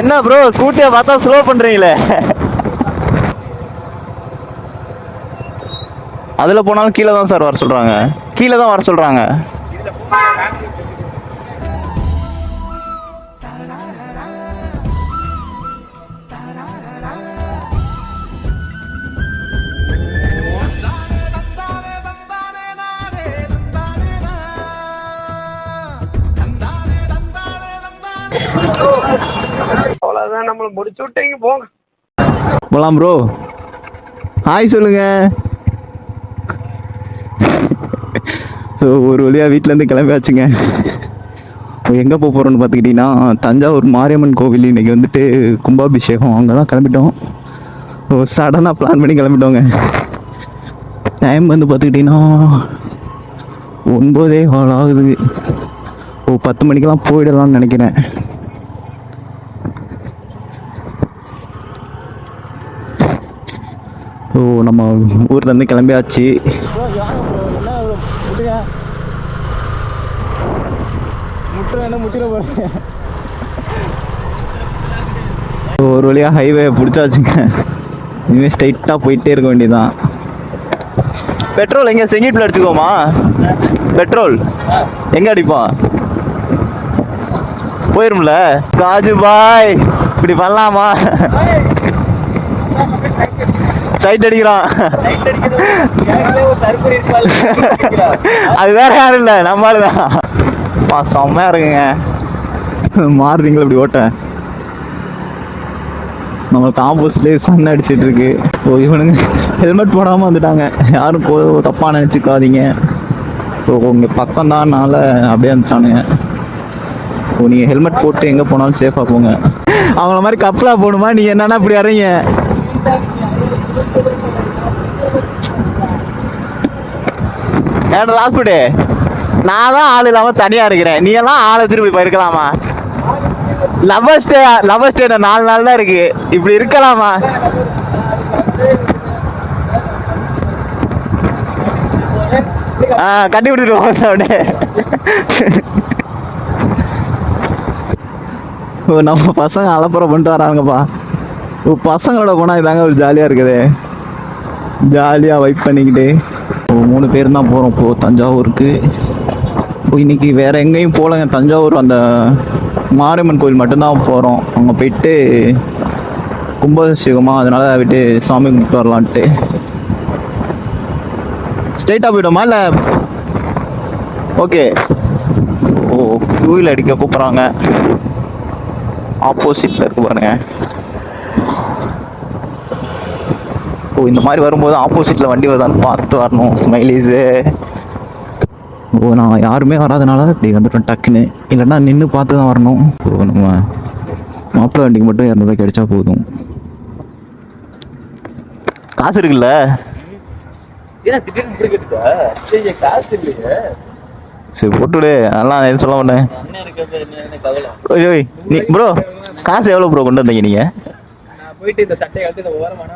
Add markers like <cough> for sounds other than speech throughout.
என்ன ப்ரோ ஸ்கூட்டியை பார்த்தா ஸ்லோ பண்ணுறீங்களே அதில் போனாலும் கீழே தான் சார் வர சொல்கிறாங்க கீழே தான் வர சொல்கிறாங்க அவ்வளவுதான் முடிச்சு விட்டீங்க போங்க. போலாம் ப்ரோ ஹாய் சொல்லுங்க. ஸோ ஒரு வழியாக வீட்டிலேருந்து கிளம்பியாச்சுங்க. எங்கே போக போகிறோன்னு பார்த்துக்கிட்டிங்கன்னா தஞ்சாவூர் மாரியம்மன் கோவில் இன்னைக்கு வந்துட்டு கும்பாபிஷேகம். அங்கே தான் கிளம்பிட்டோம் ஸோ சடனாக பிளான் பண்ணி கிளம்பிட்டோங்க. டைம் வந்து பார்த்துக்கிட்டிங்கன்னா ஒன்பதே ஆள் ஆகுது. ஓ பத்து மணிக்கெல்லாம் போயிடலாம்னு நினைக்கிறேன். ஓ நம்ம ஊர்லேருந்து கிளம்பியாச்சு. ஒரு வழியாக ஹைவே பிடிச்சாச்சுங்க. இனிமேல் ஸ்ட்ரைட்டாக போயிட்டே இருக்க வேண்டியதுதான். பெட்ரோல் எங்கே? செங்கிட்டில் அடிச்சுக்கோமா பெட்ரோல். எங்கே அடிப்பான் போயிரும்ல? காஜு பாய் இப்படி பண்ணலாமா? சைட் அடிக்கிறான். அது வேற யாரும் இல்லை நம்ம ஆளுதான் பா செம்மையா இருக்குங்க. மாறுறீங்களா இப்படி ஓட்ட? நம்மளுக்கு ஆப்போசிட்லேயே சன் அடிச்சிட்டு இருக்கு. ஓ இவனுங்க ஹெல்மெட் போடாமல் வந்துட்டாங்க. யாரும் போ தப்பாக நினச்சிக்காதீங்க. ஸோ உங்கள் பக்கம் தான்னால அப்படியே வந்துட்டானுங்க. ஓ நீங்கள் ஹெல்மெட் போட்டு எங்கே போனாலும் சேஃபாக போங்க. அவங்கள மாதிரி கப்பலாக போகணுமா? நீங்கள் என்னன்னா இப்படி இறங்க? ஏடா ராஸ்புடு நான் தான் ஆள் இல்லாமல் தனியாக இருக்கிறேன். நீ எல்லாம் ஆளை திரும்பி போயிருக்கலாமா? லவர்ஸ் டே லவர்ஸ் டே நாலு நாள் தான் இருக்கு. இப்படி இருக்கலாமா? ஆ கட்டி கொடுத்துட்டு அப்படியே. ஓ நம்ம பசங்க அலப்புறம் பண்ணிட்டு வராங்கப்பா. ஓ பசங்களோட போனால் இதாங்க ஒரு ஜாலியாக இருக்குது. ஜாலியாக வைப் பண்ணிக்கிட்டு. மூணு பேர் தான் போகிறோம் இப்போ தஞ்சாவூருக்கு. இன்றைக்கி இன்னைக்கு எங்கேயும் போகலங்க. தஞ்சாவூர் அந்த மாரியம்மன் கோயில் மட்டும்தான் போகிறோம் அங்கே போயிட்டு கும்பாபிஷேகமாக அதனால் விட்டு சாமி கும்பிட்டு வரலான்ட்டு. ஸ்ட்ரைட்டாக போயிடுமா இல்லை? ஓகே ஓ ஃபியூவில் அடிக்க கூப்பிட்றாங்க. ஆப்போசிட்டில் இருக்கு பாருங்கள் ஓ இந்த மாதிரி வரும்போது ஆப்போசிட்டில் வண்டி வருதான்னு பார்த்து வரணும். ஸ்மைலீஸு ஓ நான் யாருமே வராதனால இப்படி வந்துட்டோம் டக்குன்னு. இல்லைன்னா நின்று பார்த்து தான் வரணும். ஓ நம்ம மாப்பிள்ளை வண்டிக்கு மட்டும் இரநூறுவா கிடைச்சா போதும். காசு இருக்குல்ல? சரி போட்டுவிடு. அதெல்லாம் எதுவும் சொல்ல மாட்டேன். ப்ரோ காசு எவ்வளோ ப்ரோ கொண்டு வந்தீங்க நீங்கள் போயிட்டு இந்த சட்டையை கழட்டி இந்த ஓரமான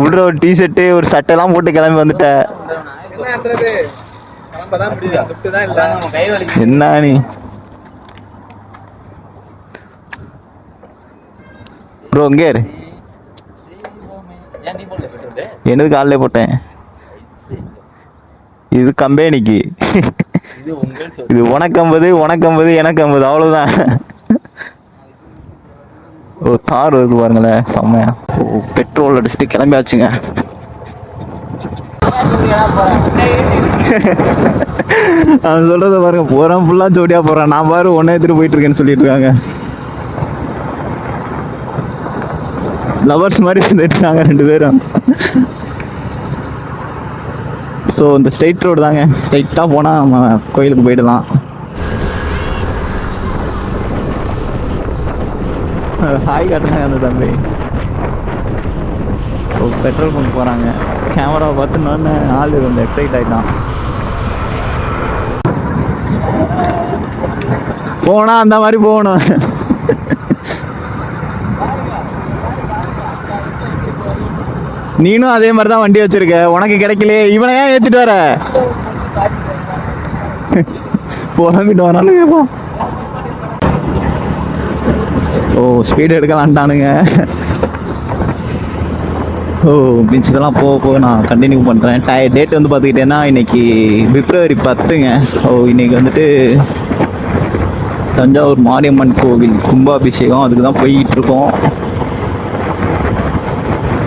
விடுற ஒரு டிஷர்ட்டு ஒரு சட்டைலாம் போட்டு கிளம்பி வந்துட்டேன் என்ன நீ? ப்ரோ இங்கே இரு. எனது காலைல போட்டேன். இது கம்பெனிக்கு. இது உனக்கு ஐம்பது உனக்கு ஐம்பது எனக்கு ஐம்பது அவ்வளோதான் ஓ தார் வருது பாருங்களேன் செம்மையா. ஓ பெட்ரோல் அடிச்சுட்டு கிளம்பியாச்சுங்க. அவன் சொல்றத பாருங்க போறான் ஃபுல்லா ஜோடியா போறான். நான் பாரு ஒன்னே எடுத்துட்டு போயிட்டு இருக்கேன்னு சொல்லிட்டு இருக்காங்க. லவர்ஸ் மாதிரி இருந்துட்டு இருக்காங்க ரெண்டு பேரும். ஸோ இந்த ஸ்ட்ரைட் ரோடு தாங்க. ஸ்ட்ரைட்டாக போனால் நம்ம கோயிலுக்கு போயிடலாம். ஹாய் காட்டுறாங்க அந்த தம்பி. ஓ பெட்ரோல் பங்க் போகிறாங்க கேமரா பார்த்துனோன்னு ஆள் கொஞ்சம் எக்ஸைட் ஆகிட்டான் போனா அந்த மாதிரி போகணும். நீனும் அதே மாதிரி தான் வண்டி வச்சிருக்க. உனக்கு கிடைக்கலையே. இவனை ஏன் ஏத்திட்டு வர? <laughs> புலம்பிட்டு வரான்னு கேட்பான் ஓ ஸ்பீடு எடுக்கலான்ட்டானுங்க ஓ மிச்சதெல்லாம் போக போக நான் கண்டினியூ பண்ணுறேன் டய டேட் வந்து பார்த்துக்கிட்டேன்னா இன்னைக்கு பிப்ரவரி பத்துங்க. ஓ இன்னைக்கு வந்துட்டு தஞ்சாவூர் மாரியம்மன் கோவில் கும்பாபிஷேகம் அதுக்கு தான் போய்கிட்டுருக்கோம்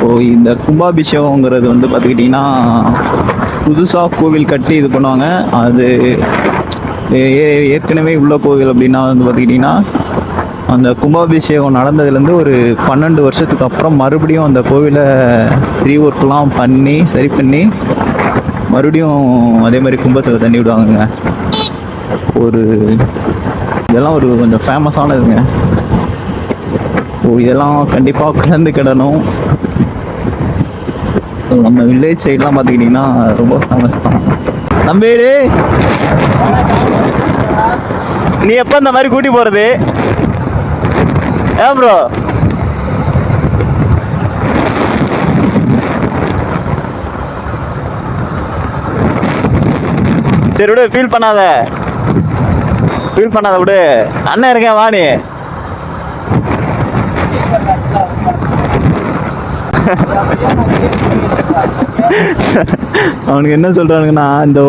ஓ இந்த கும்பாபிஷேகங்கிறது வந்து பார்த்துக்கிட்டிங்கன்னா புதுசாக கோவில் கட்டி இது பண்ணுவாங்க. அது ஏ- ஏற்கனவே உள்ள கோவில் அப்படின்னா வந்து பார்த்துக்கிட்டிங்கன்னா அந்த கும்பாபிஷேகம் நடந்ததுலேருந்து ஒரு பன்னெண்டு வருஷத்துக்கு அப்புறம் மறுபடியும் அந்த கோவிலை ரீஒர்க்லாம் பண்ணி சரி பண்ணி மறுபடியும் அதே மாதிரி கும்பத்தில் தண்ணி விடுவாங்கங்க. ஒரு இதெல்லாம் ஒரு கொஞ்சம் ஃபேமஸானதுங்க ஓ இதெல்லாம் கண்டிப்பாக கலந்து கிடணும். நம்ம வில்லேஜ் சைட்லாம் பார்த்துக்கிட்டிங்கன்னா ரொம்ப ஃபேமஸ் தான். நம்பேடு நீ எப்போ இந்த மாதிரி கூட்டி போகிறது ஏன் ப்ரோ சரி விடு ஃபீல் பண்ணாத. ஃபீல் பண்ணாத விடு. அண்ணன் இருக்கேன் வா அவனுக்கு என்ன சொல்கிறானுங்கன்னா இந்த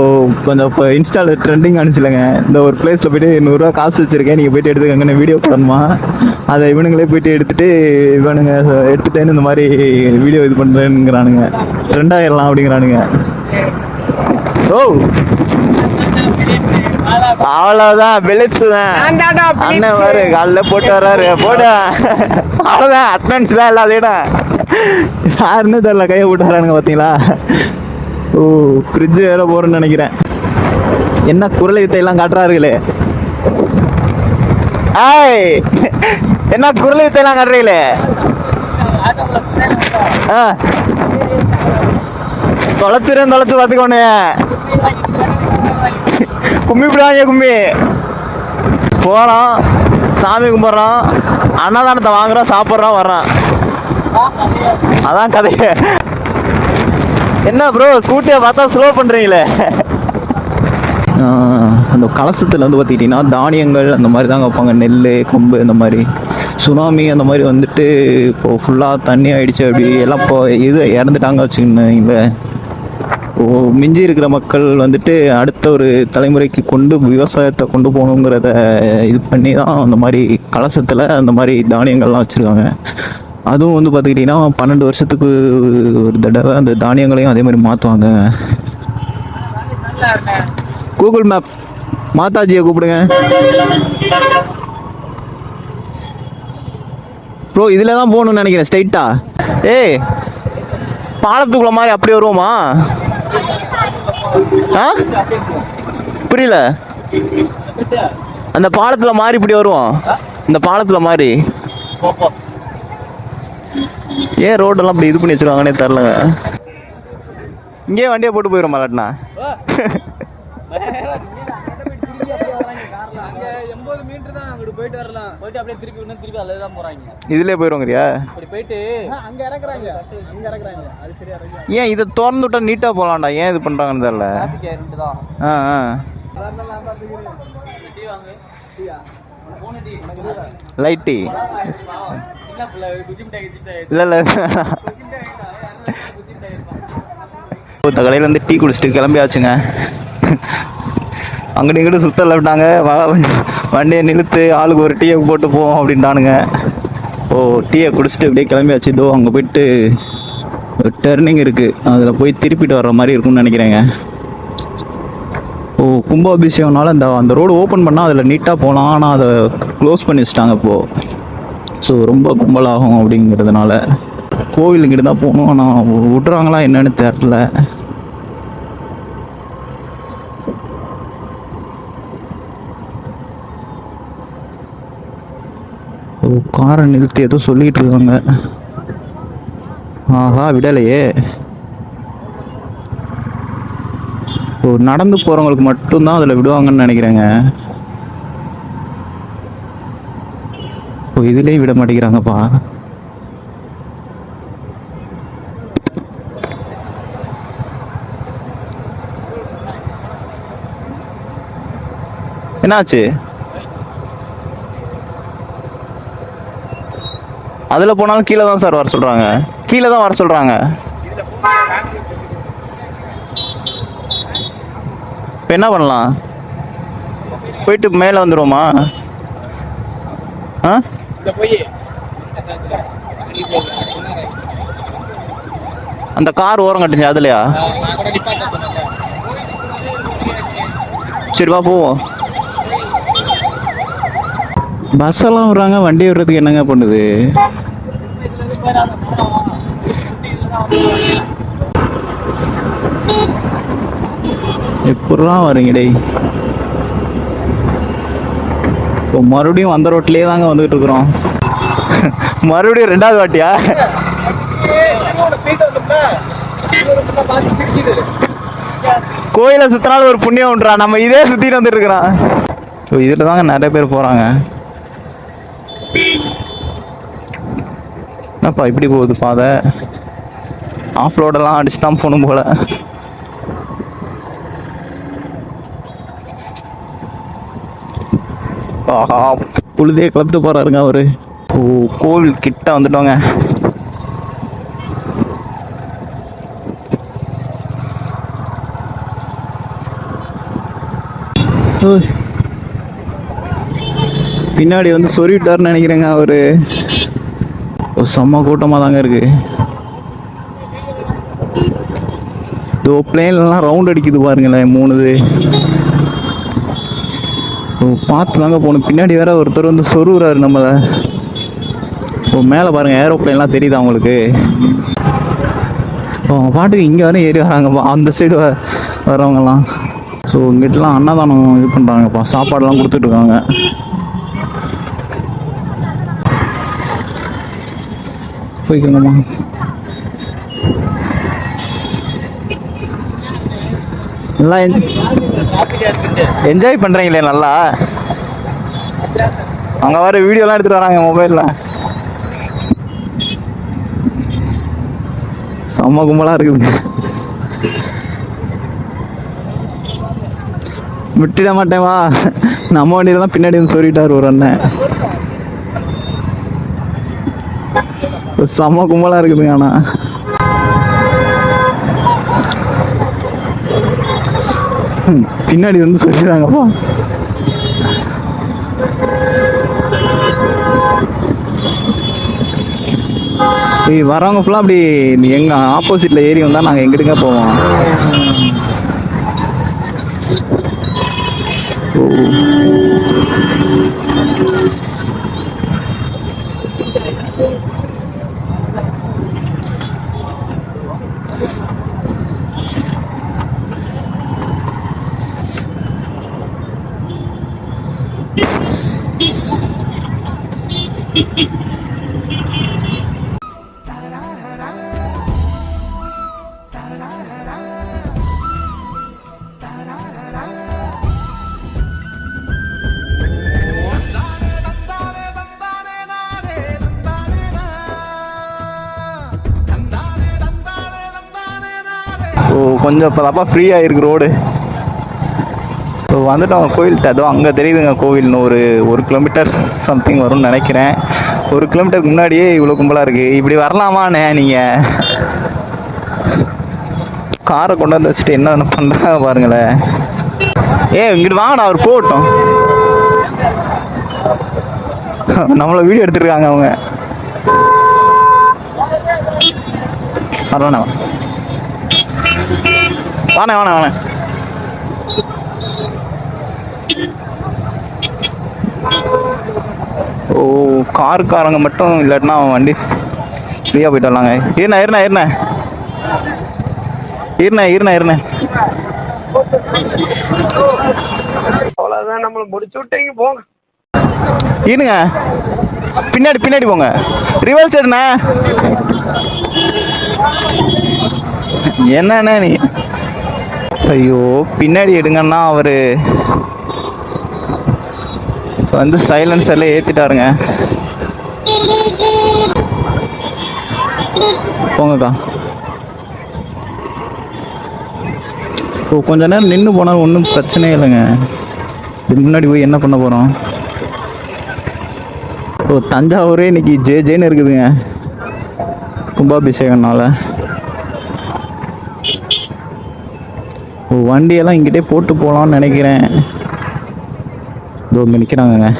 கொஞ்சம் இப்போ இன்ஸ்டாவில் ட்ரெண்டிங் அனுப்பிச்சிலங்க இந்த ஒரு பிளேஸில் போயிட்டு நூறுரூவா காசு வச்சுருக்கேன். நீங்கள் போயிட்டு எடுத்துக்கங்கன்னு வீடியோ போடணுமா? அதை இவனுங்களே போயிட்டு எடுத்துட்டு இவனுங்க எடுத்துட்டேன்னு இந்த மாதிரி வீடியோ இது பண்ணுறேங்கிறானுங்க ட்ரெண்டாயிடலாம் அப்படிங்கிறானுங்க. ஓ! அவ்வளோதான் பிலிப்ஸ் தான். அண்ணன் பாரு காலைல போட்டு வர்றாரு. போட. அவ்வளோதான் அட்டனன்ஸ் தான் எல்லாத்தையும் யாருன்னு தெரில கையை விட்டுறானுங்க பார்த்தீங்களா? ஓ ஃப்ரிட்ஜு வேற போறேன்னு நினைக்கிறேன். என்ன குரல் வித்தையெல்லாம் காட்டுறாருங்களே ஆய் என்ன குரல் வித்தையெல்லாம் காட்டுறீங்களே ஆ. தொலைச்சிரும் தொலைச்சு பார்த்துக்கோனே. கும்மி விடாங்க கும்மி. போகிறோம் சாமி கும்பிட்றோம். அன்னதானத்தை வாங்குறோம் சாப்பிட்றோம் வர்றோம். அதான் கதையே. என்ன ப்ரோ ஸ்கூட்டியை பார்த்தா ஸ்லோ பண்ணுறீங்களே அந்த கலசத்தில் வந்து பார்த்துக்கிட்டிங்கன்னா தானியங்கள் அந்த மாதிரி தாங்க வைப்பாங்க. நெல் கொம்பு இந்த மாதிரி. சுனாமி அந்த மாதிரி வந்துட்டு இப்போது ஃபுல்லாக தண்ணி ஆயிடுச்சு அப்படி. எல்லாம் இப்போ இது இறந்துட்டாங்க வச்சுக்கோங்க ஓ மிஞ்சி இருக்கிற மக்கள் வந்துட்டு அடுத்த ஒரு தலைமுறைக்கு கொண்டு விவசாயத்தை கொண்டு போகணுங்கிறத இது பண்ணி தான் அந்த மாதிரி கலசத்தில் அந்த மாதிரி தானியங்கள்லாம் வச்சுருக்காங்க. அதுவும் வந்து பார்த்துக்கிட்டிங்கன்னா பன்னெண்டு வருஷத்துக்கு ஒரு தடவை அந்த தானியங்களையும் அதே மாதிரி மாற்றுவாங்க கூகுள் மேப் மாதாஜியை கூப்பிடுங்க. ப்ரோ இதில் தான் போகணும்னு நினைக்கிறேன் ஸ்ட்ரைட்டா ஏய் பாலத்துக்குள்ள மாதிரி அப்படி வருவோமா? ஆ? புரியல. அந்த பாலத்தில் மாறி இப்படி வருவோம். இந்த பாலத்தில் மாறி. ஏன் ரோடெல்லாம் இப்படி இது பண்ணி வச்சிருவாங்கன்னே தெரிலங்க. இங்கேயே வண்டியை போட்டு போயிடும் அங்கிட்டு போயிட்டு வரலாம் போயிட்டு அப்படியே திருப்பி இன்னும் திருப்பி அதில் தான் போறாங்க. இதுலேயே போயிடுவோங்கிறியா இப்படி போயிட்டு அங்க இறக்குறாங்க. அங்க இறக்குறாங்க. அது சரியா இறங்கி ஏன் இதை திறந்து விட்டா நீட்டாக போகலாம்டா ஏன் இது பண்ணுறாங்கன்னு தெரில. ஆ ஆ. லைட் டீ இல்லை இல்லை. இந்த கடையிலேருந்து டீ குடிச்சிட்டு கிளம்பியாச்சுங்க. அங்கிட்டு இங்கிட்டு சுத்தல விட்டாங்க. வா வண்டியை நிறுத்து ஆளுக்கு ஒரு டீயை போட்டு போவோம் அப்படின்ட்டானுங்க. ஓ டீயை குடிச்சிட்டு அப்படியே கிளம்பியாச்சு. இதோ அங்கே போயிட்டு ஒரு டர்னிங் இருக்குது அதில் போய் திருப்பிட்டு வர்ற மாதிரி இருக்கும்னு நினைக்கிறேங்க. கும்பாபிஷேகம்னால அந்த அந்த ரோடு ஓப்பன் பண்ணால் அதில் நீட்டாக போகலாம் ஆனால் அதை க்ளோஸ் பண்ணி வச்சிட்டாங்க இப்போது ஸோ ரொம்ப கும்பலாகும் அப்படிங்கிறதுனால. கோவிலுக்கிட்ட தான் போகணும். ஆனால் விட்றாங்களா என்னன்னு தெரில ஓ காரை நிறுத்தி ஏதோ சொல்லிகிட்டு இருக்காங்க. ஆஹா விடலையே. ஸோ நடந்து போகிறவங்களுக்கு மட்டும்தான் அதில் விடுவாங்கன்னு நினைக்கிறேங்க. ஸோ இதுலேயே விட மாட்டேங்கிறாங்கப்பா. என்னாச்சு? அதில் போனாலும் கீழே தான் சார் வர சொல்கிறாங்க கீழே தான் வர சொல்கிறாங்க இப்போ என்ன பண்ணலாம்? போயிட்டு மேலே வந்துடுவோமா ஆ? அந்த கார் ஓரம் கட்டுச்சு அதுலையா? சரிப்பா சரி போவோம். பஸ் எல்லாம் வர்றாங்க வண்டி விடுறதுக்கு என்னங்க பண்ணுது? எப்படிலாம் வரீங்க டே இப்போ மறுபடியும் வந்த ரோட்லேயே தாங்க வந்துகிட்டு இருக்கிறோம். மறுபடியும் ரெண்டாவது வாட்டியா? கோயிலை சுத்தினாலும் ஒரு புண்ணியம் உண்டுறா நம்ம இதே சுத்திட்டு வந்துட்டு இருக்கிறோம். ஸோ இதில் தாங்க நிறைய பேர் போறாங்க. என்னப்பா இப்படி போகுது பாதை? ஆஃப் ரோடெல்லாம் அடிச்சு தான் போகணும் போல. ஆஹா. புழுதியை கிளப்பிட்டு போகிறாருங்க அவர். ஓ கோவில் கிட்ட வந்துட்டோங்க. பின்னாடி வந்து சொருவிட்டாருன்னு நினைக்கிறேங்க அவரு. ஒரு செம்ம கூட்டமாக தாங்க இருக்கு. இதோ பிளேன்லாம் ரவுண்ட் அடிக்குது பாருங்களேன் மூணுது. பார்த்து தாங்க போகணும். பின்னாடி வேற ஒருத்தர் வந்து சொருகுறாரு நம்மளை. இப்போ மேலே பாருங்க ஏரோப்ளேன்லாம் தெரியுதா அவங்களுக்கு இப்போ அவங்க பாட்டுக்கு இங்கே வரையும் ஏறி வராங்கப்பா அந்த சைடு வரவங்கலாம் ஸோ இங்கிட்டலாம் அன்னதானம் இது பண்ணுறாங்கப்பா சாப்பாடெல்லாம் கொடுத்துட்ருக்காங்க. இருக்காங்க எல்லாம் என்ஜாய் பண்ணுறீங்களே நல்லா. அங்கே வர வீடியோலாம் எடுத்துகிட்டு வராங்க மொபைலில் செம்ம கும்பலாக இருக்குதுங்க விட்டுட மாட்டேன் வா. நம்ம வண்டியில தான் பின்னாடி வந்து சொல்லிட்டார் ஒரு அண்ணன். செம்ம கும்பலாக இருக்குதுங்க ஆனால் பின்னாடி வந்து சொல்லிடுறாங்கப்பா வரவங்க ஃபுல்லாக அப்படி எங்கள் ஆப்போசிட்டில் ஏறி வந்தால் நாங்கள் எங்கிட்டுங்க போவோம்? கொஞ்சம் இப்போ தப்பா ஃப்ரீயாக இருக்கு ரோடு ஸோ வந்துட்டோம் கோயில்கிட்ட. அதுவும் அங்கே தெரியுதுங்க கோவில்னு ஒரு ஒரு கிலோமீட்டர் சம்திங் வரும்னு நினைக்கிறேன். ஒரு கிலோமீட்டருக்கு முன்னாடியே இவ்வளோ கும்பலாக இருக்குது இப்படி வரலாமாண்ணே நீங்கள் காரை கொண்டு வந்து வச்சுட்டு என்ன பண்ணுறாங்க பாருங்களேன். ஏ இங்கிட்டு வாங்கடா அவர் போகட்டும். நம்மள வீடியோ எடுத்துருக்காங்க அவங்க. வரலாண்ணா வாண்ணே வாண்ணே வாண்ணே. ஓ காருக்காரங்க மட்டும் இல்லாட்டினா அவன் வண்டி ஃப்ரீயாக போயிட்டு வரலாங்க. இருண்ணா இருண்ணா இருண்ணா. இருண்ணா இருண்ணா இருண்ணா. அவ்வளவுதான் நம்மள முடிச்சு விட்டீங்க போங்க. இருங்க. பின்னாடி பின்னாடி போங்க. ரிவர்ஸ் எடுண்ணா. என்னண்ணே நீ? ஐயோ பின்னாடி எடுங்கன்னா அவர் வந்து சைலன்ஸ் எல்லாம் ஏற்றிட்டாருங்க போங்கக்கா. இப்போ கொஞ்ச நேரம் நின்று போனாலும் ஒன்றும் பிரச்சனையே இல்லைங்க. இதுக்கு முன்னாடி போய் என்ன பண்ண போகிறோம் ஓ தஞ்சாவூரே இன்னைக்கு ஜே ஜேன்னு இருக்குதுங்க. கும்பாபிஷேகம்னால. வண்டியெல்லாம் இங்கிட்டே போட்டு போகலான்னு நினைக்கிறேன். இதோ இங்கே நிற்கிறாங்கங்க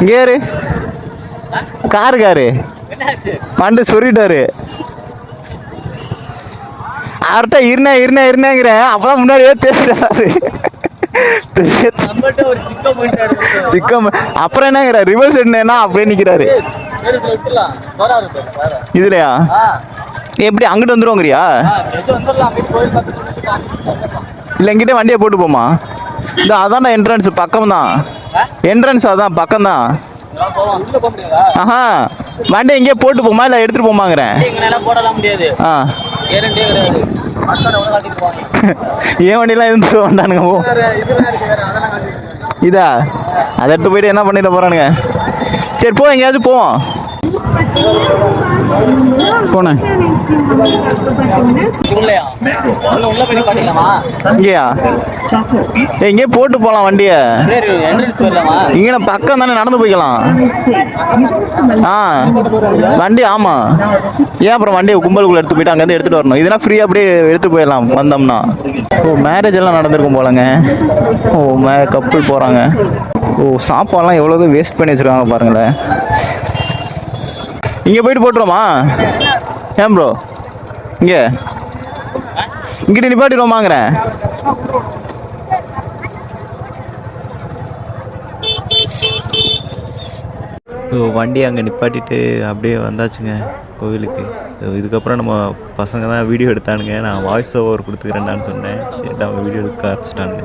இங்கே யாரு? காரு காரு மண்டு சொல்லிட்டாரு அவர்கிட்ட இருண்ணே இருண்ணே இருண்ணேங்கிறேன் அப்பதான் முன்னாடியே பேசுறாரு சிக்கம் அப்புறம் என்னங்கிற? ரிவர்ஸ் என்னன்னா அப்படியே நிக்கிறாரு. இதுலயா? எப்படி அங்கிட்டு வந்துருவோங்கிறியா? இல்லை எங்கிட்ட வண்டியை போட்டு போமா. இந்த அதான்டா என்ட்ரன்ஸ் பக்கம் தான் என்ட்ரன்ஸ் அதான் பக்கம் தான் ஆஹா. வண்டி எங்கேயே போட்டு போமா இல்லை எடுத்துட்டு போமாங்கிறேன்? ஆ. <laughs> ஏன் வண்டியெல்லாம் இருந்து வேண்டானுங்க இதா? அதை எடுத்து போயிட்டு என்ன பண்ணிட போறானுங்க? சரி போ எங்கேயாச்சும் போவோம் போனேன் இங்கேயா? ஏய், இங்கேயே போட்டு போகலாம் வண்டியை. இங்கே பக்கம் தானே நடந்து போய்க்கலாம். ஆ வண்டி ஆமாம் ஏன் அப்புறம் வண்டியை கும்பலுக்குள்ள எடுத்து போயிட்டு அங்கேருந்து எடுத்துகிட்டு வரணும்? இதெல்லாம் ஃப்ரீயாக அப்படியே எடுத்து போயிடலாம் வந்தோம்னா. ஓ மேரேஜ் எல்லாம் நடந்திருக்கும் போலங்க. ஓ மே கப்பல் போகிறாங்க ஓ சாப்பாடுலாம் எவ்வளோ வேஸ்ட் பண்ணி வச்சுருக்காங்க பாருங்களேன். இங்கே போயிட்டு போட்டுருவோமா? ஏன் ப்ரோ இங்கே. இங்கிட்ட நிப்பாட்டிடுவோமாங்கிறேன் ஓ வண்டி அங்கே நிப்பாட்டிட்டு அப்படியே வந்தாச்சுங்க கோவிலுக்கு. இதுக்கப்புறம் நம்ம பசங்க தான் வீடியோ எடுத்தானுங்க. நான் வாய்ஸ் ஓவர் கொடுத்துக்கிறேன்டான்னு சொன்னேன். சரிட்டு அவங்க வீடியோ எடுக்க ஆரம்பிச்சிட்டானுங்க.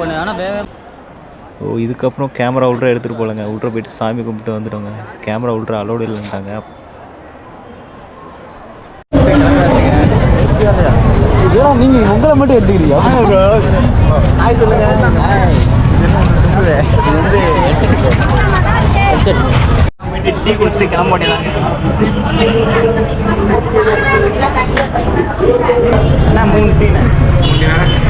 போனேன் ஆனால் ஓ இதுக்கப்புறம் கேமரா உள்ட்ரா எடுத்துகிட்டு போகலங்க உள்ட்ரா போயிட்டு சாமி கும்பிட்டு வந்துட்டோங்க. கேமரா உள்ட்ரா அலோடு இல்லைன்ட்டாங்க. இதெல்லாம் நீங்கள் உங்களை மட்டும் எடுத்துக்கிறீங்க? டீ குடிச்சிட்டு கிளம்ப வேண்டியதாங்க என்ன மூணு அவ்வளோ